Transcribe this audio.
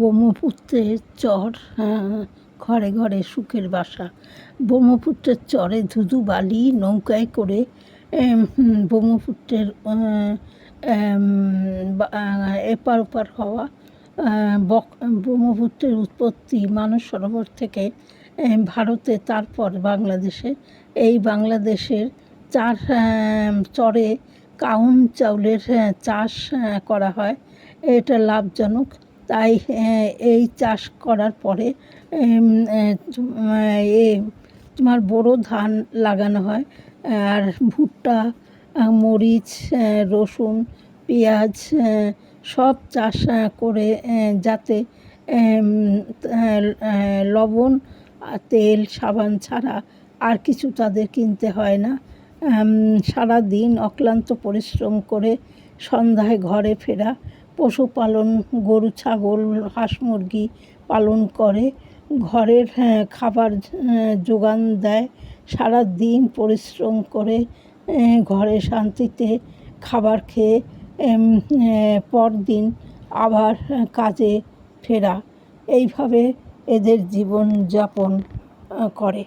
ব্রহ্মপুত্রের চর ঘরে ঘরে সুখের বাসা। ব্রহ্মপুত্রের চরে ধুধু বালি নৌকায় করে ব্রহ্মপুত্রের এপার ওপার হওয়া বক- ব্রহ্মপুত্রের উৎপত্তি মানস সরোবর থেকে ভারতে, তারপর বাংলাদেশে। এই বাংলাদেশের চার চরে কাউন চাউলের চাষ করা হয়। এটা লাভজনক। তাই এই চাষ করার পরে এ তোমার বোরো ধান লাগানো হয়, আর ভুট্টা, মরিচ রসুন, পেঁয়াজ সব চাষ করে যাতে লবণ তেল, সাবান ছাড়া আর কিছু তাদের কিনতে হয় না। সারা দিন অক্লান্ত পরিশ্রম করে সন্ধ্যায় ঘরে ফেরা পশুপালন গরু ছাগল হাঁস মুরগি পালন করে। ঘরের হ্যাঁ, খাবার আহ, যোগান দেয়। সারা দিন পরিশ্রম করে ঘরে শান্তিতে খাবার খেয়ে পরদিন আবার কাজে ফেরা। এইভাবে এদের জীবনযাপন করে।